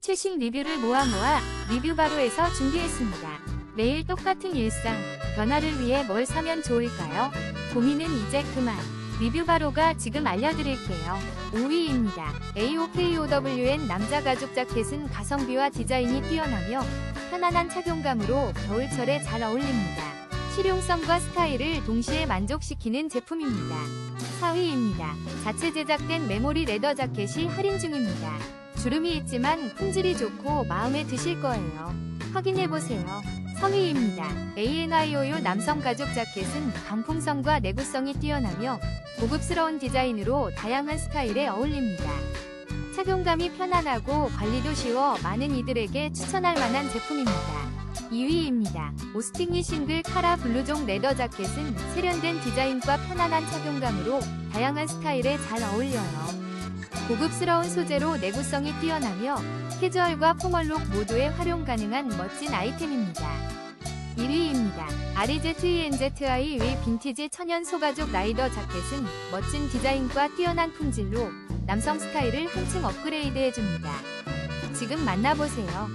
최신 리뷰를 모아 모아 리뷰바로에서 준비했습니다. 매일 똑같은 일상, 변화를 위해 뭘 사면 좋을까요? 고민은 이제 그만. 리뷰바로가 지금 알려드릴게요. 5위입니다. AOKOWN 남자 가죽 자켓은 가성비와 디자인이 뛰어나며 편안한 착용감으로 겨울철에 잘 어울립니다. 실용성과 스타일을 동시에 만족시키는 제품입니다. 4위입니다. 자체 제작된 메모리 레더 자켓이 할인 중입니다. 주름이 있지만 품질이 좋고 마음에 드실 거예요. 확인해보세요. 3위입니다. ANIOU 남성 가죽 자켓은 강풍성과 내구성이 뛰어나며 고급스러운 디자인으로 다양한 스타일에 어울립니다. 착용감이 편안하고 관리도 쉬워 많은 이들에게 추천할 만한 제품입니다. 2위입니다. 오스팅이 싱글 카라 블루종 레더 자켓은 세련된 디자인과 편안한 착용감으로 다양한 스타일에 잘 어울려요. 고급스러운 소재로 내구성이 뛰어나며 캐주얼과 포멀룩 모두에 활용 가능한 멋진 아이템입니다. 1위입니다. REZENZI 위 빈티지 천연 소가죽 라이더 자켓은 멋진 디자인과 뛰어난 품질로 남성 스타일을 한층 업그레이드해줍니다. 지금 만나보세요.